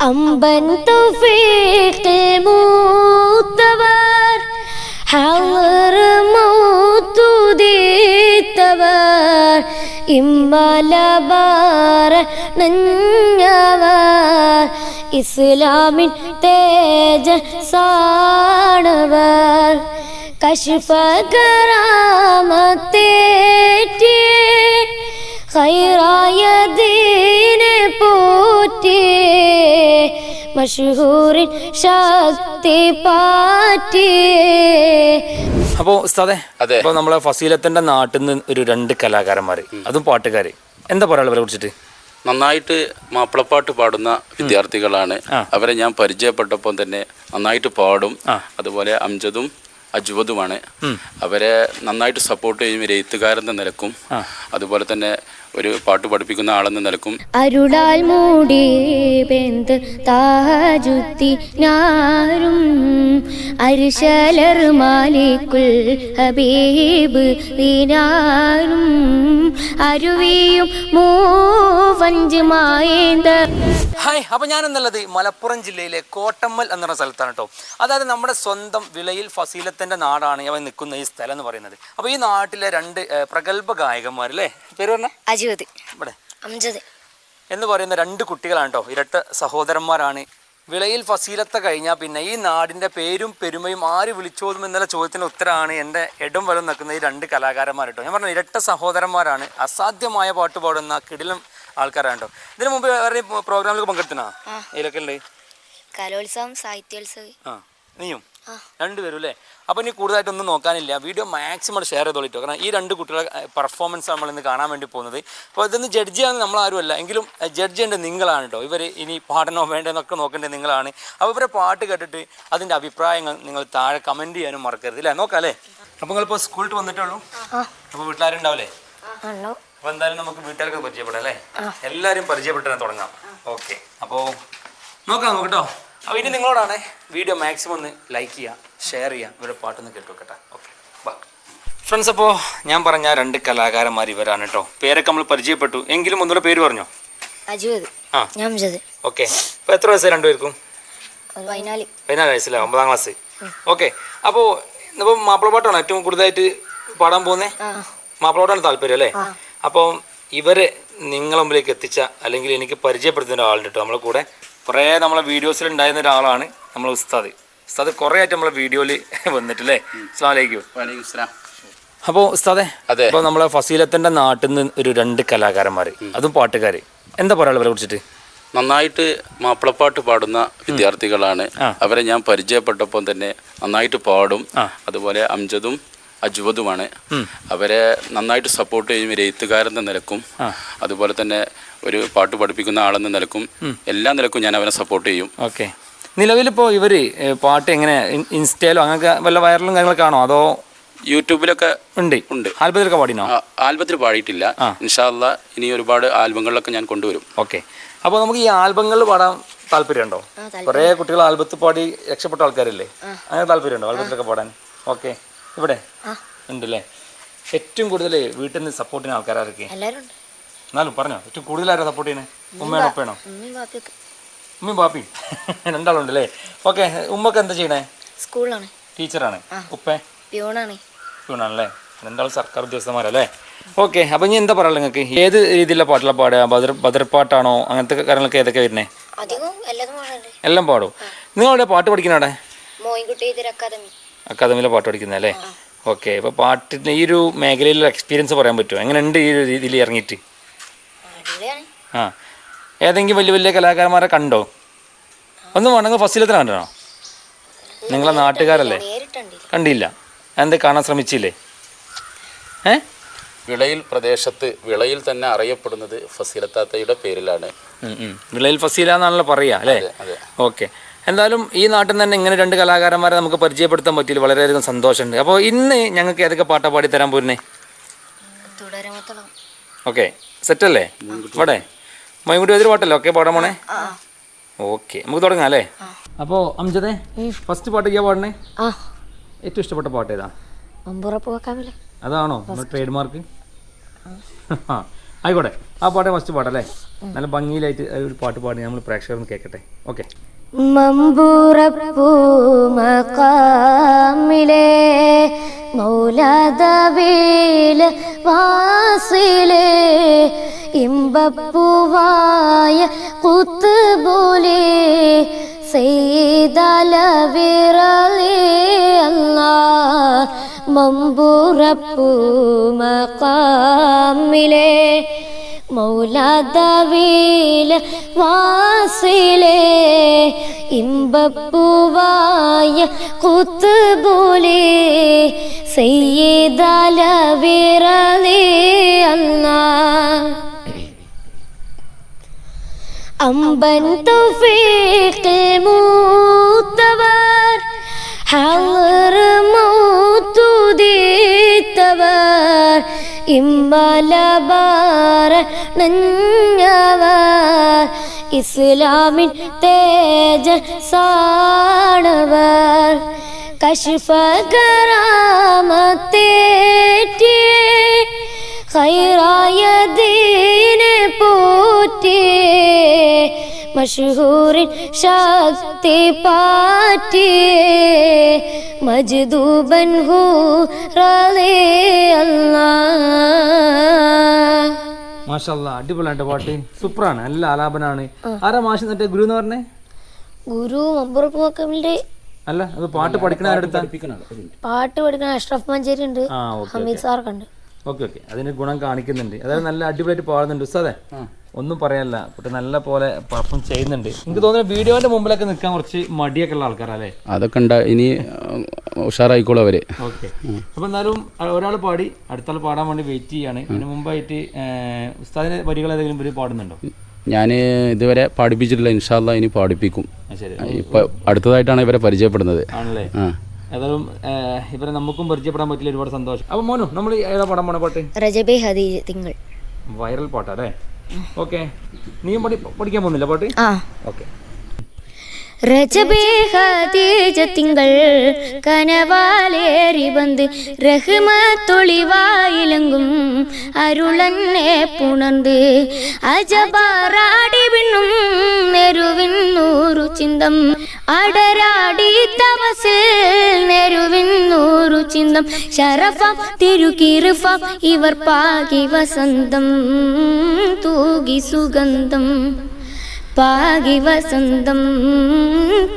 അമ്പൻ തൗഫീഖിൽ മൂത്തവർ ഹളർ മൗത്തുദീത്തവർ നഞ്ഞവർ ഇസ്ലാമിൻ തേജസാണവർ കശിഫകരാമത്തേറ്റേ ഖൈറായ ദീനെ പോറ്റിയേ മഷൂറിൻ ശക്തി പാറ്റി. അപ്പോൾ ഉസ്താദെ അതെ. അപ്പൊ നമ്മളെ ഫസീലത്തിന്റെ നാട്ടിൽ നിന്ന് ഒരു രണ്ട് കലാകാരന്മാർ അതും പാട്ടുകാര്. എന്താ പറയാനുള്ളത് അവരെ കുറിച്ചിട്ട്? നന്നായിട്ട് മാപ്പിളപ്പാട്ട് പാടുന്ന വിദ്യാർത്ഥികളാണ്. അവരെ ഞാൻ പരിചയപ്പെട്ടപ്പോൾ തന്നെ നന്നായിട്ട് പാടും. അതുപോലെ അംജദും അജ്വദുമാണ് അവരെ നന്നായിട്ട് സപ്പോർട്ട് ചെയ്യും ഒരു എഴുത്തുകാരെന്ന നിലക്കും. അതുപോലെ തന്നെ ഒരു പാട്ട് പഠിപ്പിക്കുന്ന ആളെന്ന നിലക്കും. അരുളാൽ മൂടി ബന്ധ് താഹജുത്തി ഞാരും അരിശലർ മാലിക്കുൽ ഹബീബ് ദിനാരും അരുവിയും മൂവഞ്ച് മായേന്ത ഹായ് അപ്പോൾ ഞാൻ എന്നുള്ളത് മലപ്പുറം ജില്ലയിലെ കോട്ടമ്മൽ എന്ന് പറഞ്ഞ സ്ഥലത്താണ് കേട്ടോ അതായത് നമ്മുടെ സ്വന്തം വിളയിൽ ഫസീലത്തിന്റെ നാടാണ് അവൻ നിൽക്കുന്ന ഈ സ്ഥലം എന്ന് പറയുന്നത്. അപ്പോൾ ഈ നാട്ടിലെ രണ്ട് പ്രഗത്ഭ ഗായകന്മാർ അല്ലേ പേര് പറഞ്ഞ? ഇവിടെ. അംജദ് എന്ന് പറയുന്ന രണ്ട് കുട്ടികളാണ് കേട്ടോ. ഇരട്ട സഹോദരന്മാരാണ്. വിളയിൽ ഫസീലത്തെ കഴിഞ്ഞാൽ പിന്നെ ഈ നാടിന്റെ പേരും പെരുമയും ആര് വിളിച്ചോതും എന്നുള്ള ചോദ്യത്തിന് ഉത്തരമാണ് എന്റെ ഇടം വലം നിൽക്കുന്ന ഈ രണ്ട് കലാകാരന്മാർ കേട്ടോ. ഞാൻ പറഞ്ഞു ഇരട്ട സഹോദരന്മാരാണ്. അസാധ്യമായ പാട്ട് പാടുന്ന കിടിലും ആൾക്കാരാണ് കേട്ടോ. ഇതിനു മുമ്പ് വേറെ പ്രോഗ്രാമിൽ പങ്കെടുത്തിനാ? ഇതിലൊക്കെ ഉണ്ട് കലോത്സവം സാഹിത്യോത്സവം. ആ. നീയും? രണ്ടുപേരും അല്ലേ അപ്പോൾ ഇനി കൂടുതലായിട്ടൊന്നും നോക്കാനില്ല. വീഡിയോ മാക്സിമം ഷെയർ ചെയ്തോളിട്ടോ. കാരണം ഈ രണ്ട് കുട്ടികളെ പെർഫോമൻസ് നമ്മൾ ഇന്ന് കാണാൻ വേണ്ടി പോകുന്നത്. അപ്പോൾ ഇതൊന്ന് ജഡ്ജ് ചെയ്യാൻ നമ്മൾ ആരുമല്ല എങ്കിലും ജഡ്ജ് ചെയ്യേണ്ടത് നിങ്ങളാണ് കേട്ടോ ഇവർ ഇനി പാടണോ വേണ്ടെന്നൊക്കെ നോക്കേണ്ടത് നിങ്ങളാണ്. അപ്പോൾ ഇവരെ പാട്ട് കേട്ടിട്ട് അതിന്റെ അഭിപ്രായങ്ങൾ നിങ്ങൾ താഴെ കമന്റ് ചെയ്യാനും മറക്കരുത് അല്ലേ നോക്കാം അല്ലേ അപ്പോൾ നിങ്ങളിപ്പോൾ സ്കൂളിൽ വന്നിട്ടുള്ളൂ അപ്പോൾ വീട്ടിലാരുണ്ടാവില്ലേ? അപ്പോൾ എന്തായാലും നമുക്ക് വീട്ടുകാർക്ക് പരിചയപ്പെടാം അല്ലേ എല്ലാവരും പരിചയപ്പെട്ടാൽ തുടങ്ങാം. ഓക്കെ. അപ്പോൾ നോക്കാം നോക്കട്ടോ അപ്പോൾ ഇനി നിങ്ങളോടാണ് വീഡിയോ മാക്സിമം ഒന്ന് ലൈക്ക് ചെയ്യുക ഷെയർ ചെയ്യുക ഇവരുടെ പാട്ടൊന്ന് കേട്ടു നോക്കട്ടെ ഓക്കെ ബാ ഫ്രണ്ട്സ് അപ്പോ ഞാൻ പറഞ്ഞ രണ്ട് കലാകാരന്മാർ ഇവരാണ് കേട്ടോ പേരൊക്കെ നമ്മൾ പരിചയപ്പെട്ടു. എങ്കിലും ഒന്നുകൂടെ പേര് പറഞ്ഞോ? ആ. ഓക്കെ അപ്പോൾ എത്ര വയസ്സായി രണ്ടുപേർക്കും? പതിനാല്. വയസ്സല്ലേ? വയസ്സിലെ ഒമ്പതാം ക്ലാസ് ഓക്കെ അപ്പോൾ ഇപ്പോൾ മാപ്പിളപ്പാട്ടാണ് ഏറ്റവും കൂടുതലായിട്ട് പാടാൻ പോകുന്നത് മാപ്പിളപ്പാട്ടാണ് താല്പര്യം അല്ലേ? അപ്പോൾ ഇവരെ നിങ്ങളെ മുമ്പിലേക്ക് എത്തിച്ച അല്ലെങ്കിൽ എനിക്ക് പരിചയപ്പെടുത്തുന്ന ഒരാളുണ്ട് കേട്ടോ നമ്മളെ കൂടെ. കുറേ നമ്മളെ വീഡിയോസിൽ ഉണ്ടായിരുന്ന ഒരാളാണ് നമ്മളെ ഉസ്താദ്. ഉസ്താദ് കുറേ ആയിട്ട് നമ്മളെ വീഡിയോയിൽ വന്നിട്ടില്ലേ? അസ്സാം വലൈക്കും അപ്പോൾ ഉസ്താദെ അതെ. അപ്പോൾ നമ്മളെ ഫസീലത്തിന്റെ നാട്ടിൽ നിന്ന് ഒരു രണ്ട് കലാകാരന്മാർ അതും പാട്ടുകാർ എന്താ പറയാ അവരെ കുറിച്ചിട്ട്? നന്നായിട്ട് മാപ്പിളപ്പാട്ട് പാടുന്ന വിദ്യാർത്ഥികളാണ്. അവരെ ഞാൻ പരിചയപ്പെട്ടപ്പോൾ തന്നെ നന്നായിട്ട് പാടും. അതുപോലെ അംജദും അജ്വദുമാണ് അവരെ നന്നായിട്ട് സപ്പോർട്ട് ചെയ്യും ഒരു എഴുത്തുകാരെന്ന നിലക്കും അതുപോലെ തന്നെ ഒരു പാട്ട് പഠിപ്പിക്കുന്ന ആളെന്ന നിലക്കും എല്ലാ നിലക്കും ഞാൻ അവനെ സപ്പോർട്ട് ചെയ്യും ഓക്കെ നിലവിലിപ്പോൾ ഇവർ പാട്ട് എങ്ങനെ ഇൻസ്റ്റയിലോ അങ്ങനെ വല്ല വൈറലും കാര്യങ്ങളൊക്കെ ആണോ അതോ യൂട്യൂബിലൊക്കെ ഉണ്ട് ഉണ്ട്. ആൽബത്തിലൊക്കെ പാടിനോ ആൽബത്തിൽ പാടിയിട്ടില്ല ഇൻഷാല്ല ഇനി ഒരുപാട് ആൽബങ്ങളിലൊക്കെ ഞാൻ കൊണ്ടുവരും ഓക്കെ അപ്പോൾ നമുക്ക് ഈ ആൽബങ്ങളിൽ പാടാൻ താല്പര്യമുണ്ടോ കുറേ കുട്ടികൾ ആൽബത്തിൽ പാടി രക്ഷപ്പെട്ട ആൾക്കാരല്ലേ അങ്ങനെ താല്പര്യമുണ്ടോ ആൽബത്തിലൊക്കെ പാടാൻ ഓക്കെ ഇവിടെ? ഉണ്ടല്ലേ? ഏറ്റവും കൂടുതൽ വീട്ടിൽ നിന്ന് സപ്പോർട്ട് ചെയ്യുന്ന ആൾക്കാരൊക്കെ എന്നാലും പറഞ്ഞോ ഏറ്റവും കൂടുതൽ ആരാ സപ്പോർട്ട് ചെയ്യുന്നത് ഉമ്മയാണോ ഉപ്പയാണോ ഉമ്മയും പാപ്പിയും രണ്ടാളുണ്ട് അല്ലേ ഓക്കെ ഉമ്മക്ക് എന്താ ചെയ്യണേ? സ്കൂളാണ്. ടീച്ചറാണ്. ഉപ്പേ? പ്യൂണാണ്. പ്യൂണാണല്ലേ? രണ്ടാളും സർക്കാർ ഉദ്യോഗസ്ഥന്മാരല്ലേ? ഓക്കെ അപ്പം ഇനി എന്താ പറയാ നിങ്ങൾക്ക്? ഏത് രീതിയിലുള്ള പാട്ടിലാണ് പാടുക? ബദർ ബദർപ്പാട്ടാണോ അങ്ങനത്തെ കാര്യങ്ങളൊക്കെ ഏതൊക്കെ വരുന്നേ? എല്ലാം പാടും. നിങ്ങളവിടെ പാട്ട് പഠിക്കണോ അവിടെ? മോയിൻകുട്ടി അക്കാദമി അക്കാദമിയിലെ പാട്ട് പഠിക്കുന്നത് അല്ലേ? ഓക്കെ ഇപ്പോൾ പാട്ടിന്റെ ഈ ഒരു മേഖലയിലുള്ള എക്സ്പീരിയൻസ് പറയാൻ പറ്റുമോ? എങ്ങനെയുണ്ട് ഈ ഒരു രീതിയിൽ ഇറങ്ങിയിട്ട്? ആ. ഏതെങ്കിലും വലിയ വലിയ കലാകാരന്മാരെ കണ്ടോ? ഒന്നും വേണമെങ്കിൽ ഫസ്റ്റിലത്തിന് കണ്ടോ നിങ്ങളെ നാട്ടുകാരല്ലേ? കണ്ടില്ല. എന്ത് കാണാൻ ശ്രമിച്ചില്ലേ? ഏ? വിളയിൽ പ്രദേശത്ത് വിളയിൽ തന്നെ അറിയപ്പെടുന്നത് ഫസീലത്താത്തയുടെ പേരിലാണ്. വിളയിൽ ഫസീല എന്നാണല്ലോ പറയുക അല്ലേ. ഓക്കെ. എന്തായാലും ഈ നാട്ടിൽ നിന്ന് തന്നെ ഇങ്ങനെ രണ്ട് കലാകാരന്മാരെ നമുക്ക് പരിചയപ്പെടുത്താൻ പറ്റിയില്ല. വളരെയധികം സന്തോഷമുണ്ട്. അപ്പോൾ ഇന്ന് ഞങ്ങൾക്ക് ഏതൊക്കെ പാട്ടാ പാടി തരാൻ പോരുന്നേ? ഓക്കെ. സെറ്റ് അല്ലേ ഇവിടെ മൈൻകുട്ടി ഏതൊരു പാട്ടല്ലേ? ഓക്കെ പാടാൻ പോണേ ഓക്കെ. നമുക്ക് തുടങ്ങാം അല്ലേ? അപ്പോൾ അംജദേ ഫസ്റ്റ് പാട്ട് ഞാൻ പാടണേ ആ. ഏറ്റവും ഇഷ്ടപ്പെട്ട പാട്ട് ഏതാ? അതാണോ? നമ്മുടെ ട്രേഡ് മാർക്ക് ആയിക്കോട്ടെ. ആ പാട്ടേ ഫസ്റ്റ് പാട്ടല്ലേ? നല്ല ഭംഗിയിലായിട്ട് ഒരു പാട്ട് പാടി നമ്മൾ പ്രേക്ഷകർ കേൾക്കട്ടെ ഓക്കെ. മമ്പൂറപ്പൂ മക്കാമിലെ വാസിലെ ഇമ്പപ്പൂവായ കുത്തുപോലെ സെയ്തല വിറലേ അല്ലാ മമ്പൂറപ്പൂ മൗലാദവീല വാസിലെ ഇമ്പപ്പൂവായ കുത്തുപോലെ സെയ്തല വിറലേ അല്ല. അമ്പൻ തൗഫീഖിൽ മൂത്തവർ ഹളർ മൗത്തുദീത്തവർ ഇമ്പലബാര നഞ്ഞവർ ഇസ്ലാമിൻ തേജ സാണവർ കശിഫകരാമത്തേറ്റിയേ ഖൈറായ ദീനെ പോറ്റിയേ മഷഹൂറിൻ ശക്തി പാറ്റിയേ മജ്ദൂബൻ ഹൂ റലേ അല്ലാ. മാഷല്ല അടിപൊളിയായിട്ട് പാട്ട്. സൂപ്പറാണ് നല്ല ആലാപനാണ്. ആരാ മാഷ് എന്നിട്ട് ഗുരു എന്ന് പറഞ്ഞേ? ഗുരു മമ്പുറപ്പുമക്കമിന്റെ അല്ല അത് പാട്ട് പഠിക്കണ ആരെടുത്ത പാട്ട് പഠിക്കുന്ന അഷ്റഫ് മഞ്ചേരി ഉണ്ട് ആ ഓക്കെ ഹമീദ് സാർക്ക് ഉണ്ട്. Okay okay. അതിന് ഗുണം കാണിക്കുന്നുണ്ട്. അതായത് നല്ല അടിപൊളിയായിട്ട് പാടുന്നുണ്ട് ഉസ്താദേ. ഒന്നും പറയാനില്ല കുട്ടി നല്ല പോലെ പെർഫോം ചെയ്യുന്നുണ്ട്. എനിക്ക് തോന്നുന്നു വീഡിയോന്റെ മുമ്പിലൊക്കെ നിൽക്കാൻ കുറച്ച് മടിയൊക്കെ ഉള്ള ആൾക്കാരല്ലേ? അതൊക്കെ ഉണ്ടാ ഇനി ഉഷാറായിക്കോളും അവർ. ഓക്കെ. അപ്പൊ എന്നാലും ഒരാൾ പാടി അടുത്താൾ പാടാൻ വേണ്ടി വെയിറ്റ് ചെയ്യാണ്. ഇതിനു മുമ്പായിട്ട് ഉസ്താദിന്റെ വരികൾ ഏതെങ്കിലും ഇവർ പാടുന്നുണ്ടോ? ഞാൻ ഇതുവരെ പാടിപ്പിച്ചിട്ടില്ല. ഇൻഷാല്ല ഇനി പാടിപ്പിക്കും. ഇപ്പൊ അടുത്തതായിട്ടാണ് ഇവരെ പരിചയപ്പെടുന്നത്. ആണല്ലേ? ഏതായാലും ഇവരെ നമുക്കും പരിചയപ്പെടാൻ പറ്റില്ല. ഒരുപാട് സന്തോഷം. അപ്പൊ മോനു നമ്മൾ ഏതാ പാടാൻ പോണ പാട്ട്? റജബേ ഹദീജ് തിങ്കൾ. വൈറൽ പാട്ടാ അല്ലേ? ഓക്കെ. നീ പഠി പഠിക്കാൻ പോകുന്നില്ല പാട്ട്? ആ. ഓക്കെ. തിങ്കൾ കനവാലേറി വന്ന് രഹ്മത്തൊളിവായിലങ്കും അരുളന്നെ പുണർന്ന് അജപാറാടി വിണ്ണും നെരുവിൻ നൂറു ചിന്തം അടരാടി ചിന്തം ശരഫം തിരുകിറുഫം ഇവർ പാകി വസന്തം തൂകി സുഗന്ധം. പാകി വസന്തം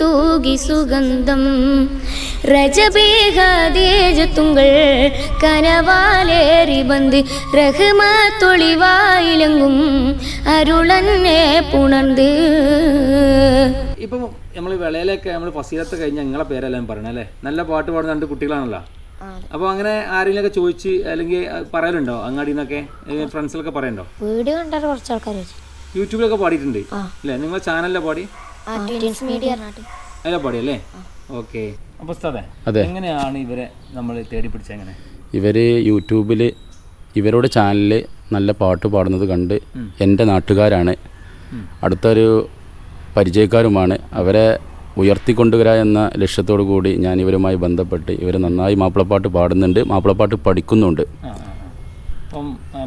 തൂകി സുഗന്ധം. രജബേഹാദേജത്തുങ്കൾ കനവാലേറി ബന്ത് രഹ്മത്തൊളിവായിലങ്കും അരുളന്നെ പുണർന്ന്. ഇപ്പം നമ്മൾ വിളയിലൊക്കെ നമ്മൾ ഫസീലത്ത് കഴിഞ്ഞ് നിങ്ങളെ പേരെല്ലാം പറയണല്ലേ നല്ല പാട്ട് പാടുന്ന രണ്ട് കുട്ടികളാണല്ലോ. അപ്പോൾ അങ്ങനെ ആരെങ്കിലും ഒക്കെ ചോദിച്ച് അല്ലെങ്കിൽ പറയലുണ്ടോ അങ്ങാടി നിന്നൊക്കെ ഫ്രണ്ട്സിലൊക്കെ പറയണ്ടോ? വീഡിയോ കണ്ടാൽ കുറച്ച് ആൾക്കാർ യൂട്യൂബിലൊക്കെ പാടിയിട്ടുണ്ട്. അല്ലേ നിങ്ങളെ ചാനലിലെ പാടി? അല്ല അതിലെ പാടി അല്ലേ? ഓക്കെ. അതെ. എങ്ങനെയാണ് ഇവരെ നമ്മൾ തേടി പിടിച്ചത് എങ്ങനെ ഇവർ യൂട്യൂബിൽ ഇവരുടെ ചാനലിൽ നല്ല പാട്ട് പാടുന്നത് കണ്ട് എന്റെ നാട്ടുകാരാണ്. അടുത്തൊരു പരിചയക്കാരുമാണ്. അവരെ ഉയർത്തിക്കൊണ്ടുവരിക എന്ന ലക്ഷ്യത്തോടു കൂടി ഞാൻ ഇവരുമായി ബന്ധപ്പെട്ട് ഇവർ നന്നായി മാപ്പിളപ്പാട്ട് പാടുന്നുണ്ട് മാപ്പിളപ്പാട്ട് പഠിക്കുന്നുണ്ട്.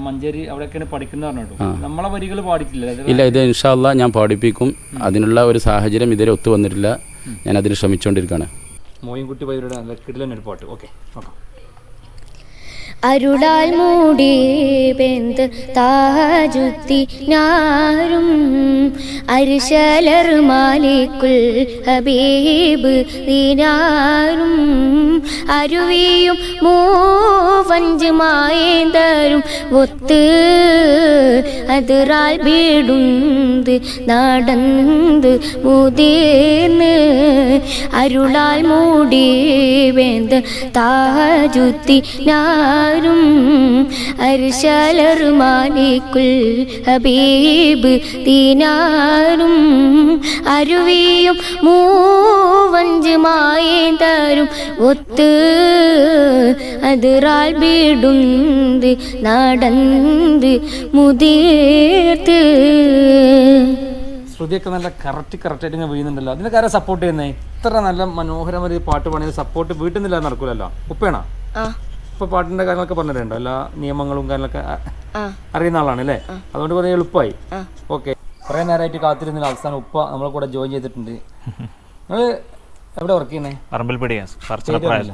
മഞ്ചേരി അവിടെയൊക്കെയാണ് പഠിക്കുന്ന പറഞ്ഞിട്ടു നമ്മളെ വരികൾ പാടിക്കില്ല? ഇല്ല ഇത് ഇൻഷാല്ല ഞാൻ പാടിപ്പിക്കും. അതിനുള്ള ഒരു സാഹചര്യം ഇതുവരെ ഒത്തു വന്നിട്ടില്ല. ഞാൻ അതിന് ശ്രമിച്ചുകൊണ്ടിരിക്കുകയാണ് മോയിൻകുട്ടി പൈരുടെ നല്ല പാട്ട്. ഓക്കെ നോക്കാം. അരുളാൽ മൂടി പെന്ത് താജുത്തി ഞാരും അരിശലർ മാലിക്കുൽ ഹബീബ് ദിനാരും അരുവിയും മൂവഞ്ച് ഒത്ത് അതിറാൽ വീടുണ്ട് നടന്ത് മുതിർന്ന് അരുളാൽ മൂടി വേന്ത് താജുത്തി ഞാരും അരിശലർ മാലിക്കുൽ ഹബീബ് തീനാരും അരുവിയും മൂവഞ്ചുമായി തരും ഒത്ത് അതിറാൽ വീടുണ്ട് നടന്ത് മുതിർത്ത്. ശ്രുതിയൊക്കെ നല്ല കറക്റ്റ് കറക്റ്റായിട്ട് ഇങ്ങനെ വീഴുന്നുണ്ടല്ലോ. അതിനൊക്കെ കാര്യം സപ്പോർട്ട് ചെയ്യുന്നേ? ഇത്ര നല്ല മനോഹരമായ പാട്ട് പാടിയത് സപ്പോർട്ട് വീട്ടിൽ നിന്നില്ലാതെ നടക്കൂലല്ലോ. ഉപ്പയാണോ? ആ പാട്ടിന്റെ കാര്യങ്ങളൊക്കെ പറഞ്ഞിട്ടുണ്ടോ? എല്ലാ നിയമങ്ങളും കാര്യങ്ങളൊക്കെ അറിയുന്ന ആളാണ് അല്ലേ? അതുകൊണ്ട് കുറേ എളുപ്പമായി ഓക്കെ. കുറെ നേരമായിട്ട് കാത്തിരുന്ന അവസാനം ഉപ്പ നമ്മളെ കൂടെ ജോയിൻ ചെയ്തിട്ടുണ്ട്. നിങ്ങൾ എവിടെ വർക്ക് ചെയ്യുന്നേ? പറമ്പിൽപ്പടി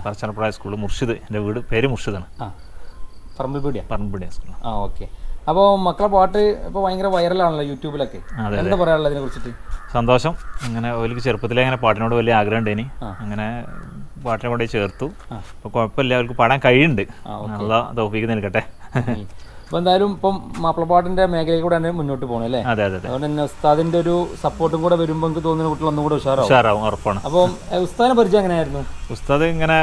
പറച്ചനപ്പുഴ സ്കൂൾ മുർഷിദ്. എന്റെ വീട് പേര് മുർഷിദാണ്. ആ. പറമ്പിൽ പീടിയ പറമ്പിൽപ്പടി സ്കൂൾ ആ ഓക്കെ. അപ്പോൾ മക്കളെ പാട്ട് ഇപ്പോൾ ഭയങ്കര വൈറലാണല്ലോ യൂട്യൂബിലൊക്കെ. എന്താ പറയാനുള്ളത് അതിനെ കുറിച്ചിട്ട് സന്തോഷം. അങ്ങനെ അവർക്ക് ചെറുപ്പത്തിലേ അങ്ങനെ പാട്ടിനോട് വലിയ ആഗ്രഹം ഉണ്ടേനി. അങ്ങനെ പാട്ടിനെ കൊണ്ട് ചേർത്തു. അപ്പോൾ കുഴപ്പമില്ല അവർക്ക് പാടാൻ കഴിയുണ്ട് നല്ല നിൽക്കട്ടെ അപ്പോൾ എന്തായാലും ഇപ്പം മാപ്പിളപ്പാട്ടിന്റെ മേഖലയിൽ കൂടെ തന്നെ മുന്നോട്ട് പോകണം അല്ലേ? അതെ അതെ അതെ. അതുകൊണ്ട് തന്നെ ഉസ്താദിന്റെ ഒരു സപ്പോർട്ടും കൂടെ വരുമ്പോൾ എനിക്ക് തോന്നുന്ന കുട്ടികൾ ഒന്നും കൂടെ ഉഷാറാവും. ഉഷാറാവും ഉറപ്പാണ്. അപ്പം ഉസ്താദിനെ പരിചയം എങ്ങനെയായിരുന്നു? ഉസ്താദ് ഇങ്ങനെ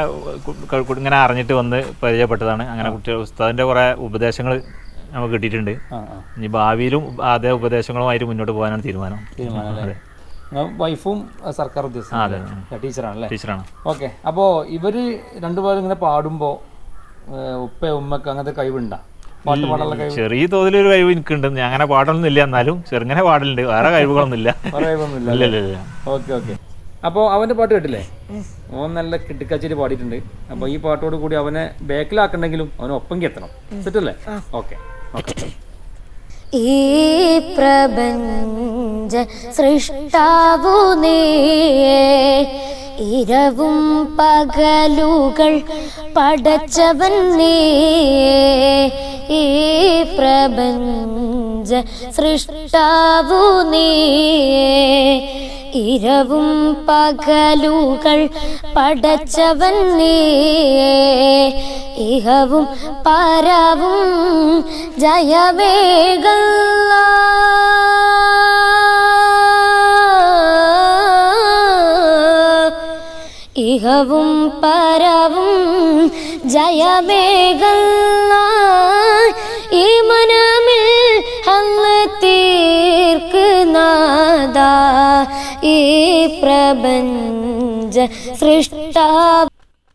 ഇങ്ങനെ അറിഞ്ഞിട്ട് വന്ന് പരിചയപ്പെട്ടതാണ്. അങ്ങനെ കുട്ടികൾ ഉസ്താദിന്റെ കുറേ ഉപദേശങ്ങൾ നമുക്ക് കിട്ടിയിട്ടുണ്ട്. ഇനി ഭാവിയിലും അതേ ഉപദേശങ്ങളുമായിട്ട് മുന്നോട്ട് പോകാനാണ് തീരുമാനം. തീരുമാനം വൈഫും സർക്കാർ ഉദ്യോഗസ്ഥ ടീച്ചറാണല്ലേ? ടീച്ചറാണ്. ഓക്കെ. അപ്പോൾ ഇവർ രണ്ടുപേരും ഇങ്ങനെ പാടുമ്പോൾ ഉപ്പ ഉമ്മക്ക് അങ്ങനത്തെ കഴിവുണ്ടാ? ചെറിയ തോതിൽ ഒരു കഴിവ്? എനിക്കുണ്ട്. ഞാൻ അങ്ങനെ പാടൊന്നുമില്ല എന്നാലും ചെറുങ്ങനെ പാടലുണ്ട്. വേറെ കഴിവുകളൊന്നുമില്ല അവന്റെ ഇല്ല ഇല്ല ഇല്ല ഓക്കെ ഓക്കെ. അപ്പോൾ അവന്റെ പാട്ട് കേട്ടില്ലേ? ഓൻ നല്ല കിട്ടിക്കാച്ചേരി പാടിയിട്ടുണ്ട്. അപ്പോൾ ഈ പാട്ടോട് കൂടി അവനെ ബാക്കിലാക്കണ്ടെങ്കിലും അവനെ ഒപ്പം എത്തണം സെറ്റല്ലേ? Okay okay. ഈ പ്രപഞ്ച സൃഷ്ടാവു നീ ഇരവും പകലുകൾ പടച്ചവൻ നീ ഈ പ്രപഞ്ച സൃഷ്ടാവു നീ ഇരവും പകലുകൾ പടച്ചവൻ നീ. ഇഹവും പരവും ജയവേഗ ഇഹവും പരവും ജയവേഗ ഈ മനമിൽ അങ്ങ് തീർക്കുന്നതാ. പ്രപഞ്ച സൃഷ്ടാവ്